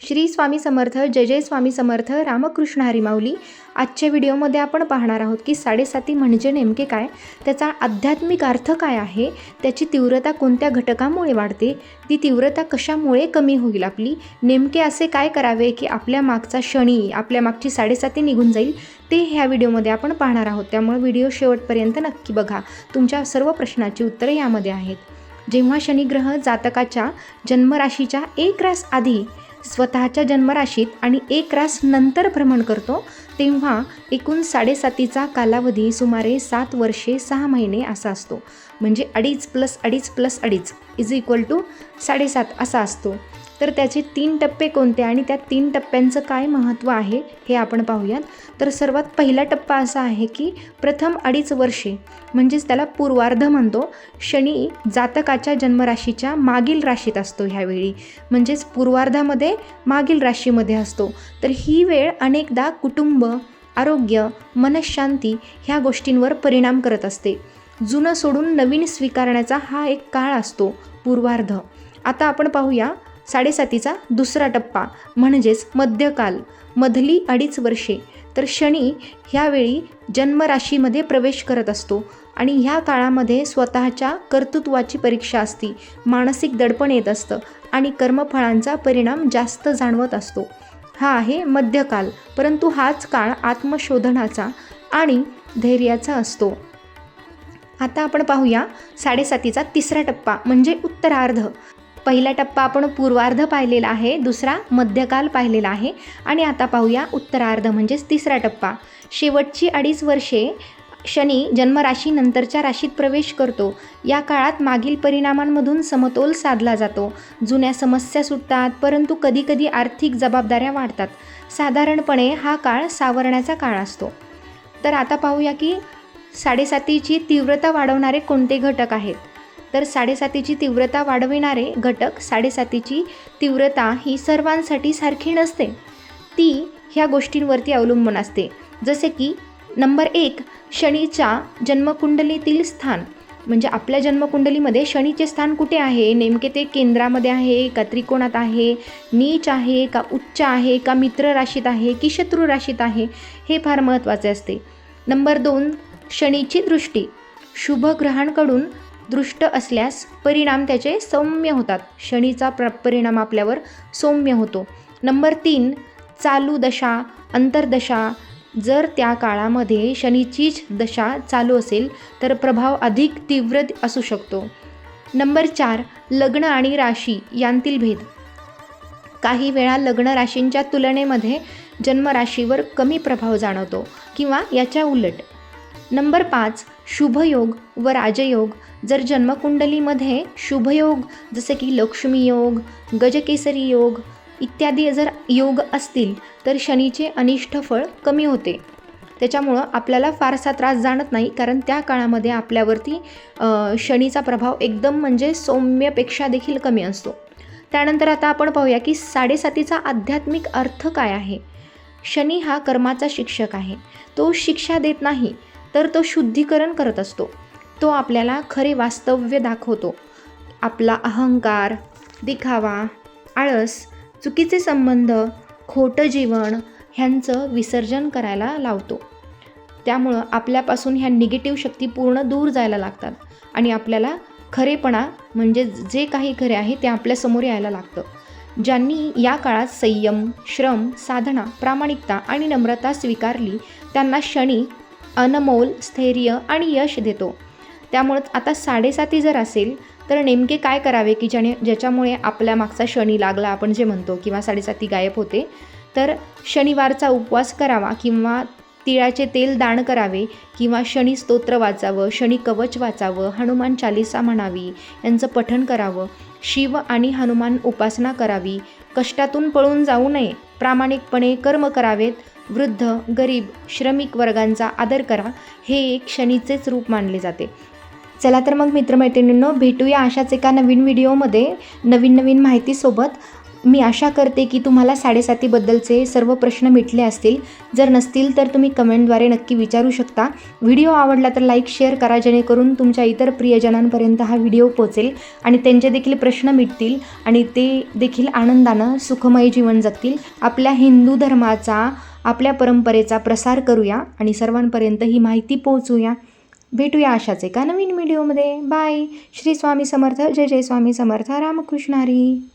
श्री स्वामी समर्थ जय जय स्वामी समर्थ रामकृष्ण हरिमाऊली आजच्या व्हिडिओमध्ये आपण पाहणार आहोत की साडेसाती म्हणजे नेमके काय त्याचा आध्यात्मिक अर्थ काय आहे त्याची तीव्रता कोणत्या घटकामुळे वाढते ती तीव्रता कशामुळे कमी होईल आपली नेमके असे काय करावे की आपल्या मागचा शनी आपल्या मागची साडेसाती निघून जाईल ते ह्या व्हिडिओमध्ये आपण पाहणार आहोत. त्यामुळे व्हिडिओ शेवटपर्यंत नक्की बघा. तुमच्या सर्व प्रश्नाची उत्तरे यामध्ये आहेत. जेव्हा शनिग्रह जातकाच्या जन्मराशीच्या एक रास आधी स्वतःच्या जन्मराशीत आणि एक रास नंतर भ्रमण करतो तेव्हा एकूण साडेसातीचा कालावधी सुमारे सात वर्षे सहा महिने असा असतो. म्हणजे अडीच प्लस अडीच प्लस अडीच इज इक्वल टू साडेसात असा असतो. तर त्याचे तीन टप्पे कोणते आणि त्या तीन टप्प्यांचं काय महत्त्व आहे हे आपण पाहूयात. तर सर्वात पहिला टप्पा असा आहे की प्रथम अडीच वर्षे म्हणजेच त्याला पूर्वार्ध म्हणतो. शनी जातकाच्या जन्मराशीच्या मागील राशीत असतो ह्यावेळी म्हणजेच पूर्वार्धामध्ये मागील राशीमध्ये असतो. तर ही वेळ अनेकदा कुटुंब आरोग्य मनशांती ह्या गोष्टींवर परिणाम करत असते. जुनं सोडून नवीन स्वीकारण्याचा हा एक काळ असतो पूर्वार्ध. आता आपण पाहूया साडेसातीचा दुसरा टप्पा म्हणजेच मध्यकाल. मधली अडीच वर्षे. तर शनी ह्यावेळी जन्मराशीमध्ये प्रवेश करत असतो आणि ह्या काळामध्ये स्वतःच्या कर्तृत्वाची परीक्षा असती. मानसिक दडपण येत असतं आणि कर्मफळांचा परिणाम जास्त जाणवत असतो. हा आहे मध्यकाल परंतु हाच काळ आत्मशोधनाचा आणि धैर्याचा असतो. आता आपण पाहूया साडेसातीचा तिसरा टप्पा म्हणजे उत्तरार्ध. पहिला टप्पा आपण पूर्वार्ध पाहिलेला आहे दुसरा मध्यकाल पाहिलेला आहे आणि आता पाहूया उत्तरार्ध म्हणजेच तिसरा टप्पा. शेवटची अडीच वर्षे शनी जन्मराशीनंतरच्या राशीत प्रवेश करतो. या काळात मागील परिणामांमधून समतोल साधला जातो. जुन्या समस्या सुटतात परंतु कधीकधी आर्थिक जबाबदाऱ्या वाढतात. साधारणपणे हा काळ सावरण्याचा काळ असतो. तर आता पाहूया की साडेसातीची तीव्रता वाढवणारे कोणते घटक आहेत? तर साडेसातीची तीव्रता वाढविणारे घटक साडेसातीची तीव्रता ही सर्वांसाठी सारखी नसते. ती ह्या गोष्टींवरती अवलंबून असते. जसे की नंबर एक शनीच्या जन्मकुंडलीतील स्थान. म्हणजे आपल्या जन्मकुंडलीमध्ये शनीचे स्थान कुठे आहे? नेमके ते केंद्रामध्ये आहे का त्रिकोणात आहे? नीच आहे का उच्च आहे का मित्र राशीत आहे की शत्रू राशीत आहे? हे फार महत्त्वाचे असते. नंबर दोन शनीची दृष्टी. शुभ ग्रहांकडून दृष्ट असल्यास परिणाम त्याचे सौम्य होतात. शनीचा प्र परिणाम आपल्यावर सौम्य होतो. नंबर तीन चालू दशा अंतर्दशा. जर त्या काळामध्ये शनीचीच दशा चालू असेल तर प्रभाव अधिक तीव्र असू शकतो. नंबर चार लग्न आणि राशी यांतील भेद. काही वेळा लग्न राशींच्या तुलनेमध्ये जन्मराशीवर कमी प्रभाव जाणवतो किंवा याच्या उलट. नंबर पाच शुभयोग व राजयोग. जर जन्मकुंडलीमध्ये शुभयोग जसे की लक्ष्मी योग गजकेसरी योग इत्यादी जर योग असतील तर शनीचे अनिष्ट फळ कमी होते. त्याच्यामुळं आपल्याला फारसा त्रास जाणत नाही कारण त्या काळामध्ये आपल्यावरती शनीचा प्रभाव एकदम म्हणजे सौम्यपेक्षा देखील कमी असतो. त्यानंतर आता आपण पाहूया की साडेसातीचा आध्यात्मिक अर्थ काय आहे? शनी हा कर्माचा शिक्षक आहे. तो शिक्षा देत नाही तर तो शुद्धीकरण करत असतो. तो आपल्याला खरे वास्तव्य दाखवतो. आपला अहंकार दिखावा आळस चुकीचे संबंध खोटं जीवन ह्यांचं विसर्जन करायला लावतो. त्यामुळं आपल्यापासून ह्या निगेटिव्ह शक्ती पूर्ण दूर जायला लागतात आणि आपल्याला खरेपणा म्हणजे जे काही खरे आहे ते आपल्यासमोर यायला लागतं. ज्यांनी या काळात संयम श्रम साधना प्रामाणिकता आणि नम्रता स्वीकारली त्यांना शनी अनमोल स्थैर्य आणि यश देतो. त्यामुळं आता साडेसाती जर असेल तर नेमके काय करावे की ज्याने ज्याच्यामुळे आपल्या मागचा शनी लागला आपण जे म्हणतो किंवा साडेसाती गायब होते तर शनिवारचा उपवास करावा किंवा तिळाचे तेल दान करावे किंवा शनी स्तोत्र वाचावं शनी कवच वाचावं हनुमान चालिसा म्हणावी यांचं पठण करावं शिव आणि हनुमान उपासना करावी कष्टातून पळून जाऊ नये प्रामाणिकपणे कर्म करावेत वृद्ध गरीब श्रमिक वर्गांचा आदर करा हे एक शनीचेच रूप मानले जाते. चला तर मग मित्रमैत्रिणींनो भेटूया अशाच एका नवीन व्हिडिओमध्ये. नवीन नवीन माहितीसोबत मी आशा करते की तुम्हाला साडेसातीबद्दलचे सर्व प्रश्न मिटले असतील. जर नसतील तर तुम्ही कमेंटद्वारे नक्की विचारू शकता. व्हिडिओ आवडला तर लाईक शेअर करा जेणेकरून तुमच्या इतर प्रियजनांपर्यंत हा व्हिडिओ पोचेल आणि त्यांचे देखील प्रश्न मिटतील आणि ते देखील आनंदानं सुखमय जीवन जगतील. आपल्या हिंदू धर्माचा आपल्या परंपरेचा प्रसार करूया आणि सर्वांपर्यंत ही माहिती पोहोचूया. भेटूया अशाच एका नवीन व्हिडिओमध्ये. बाय. श्री स्वामी समर्थ. जय जय स्वामी समर्थ. रामकृष्ण हरी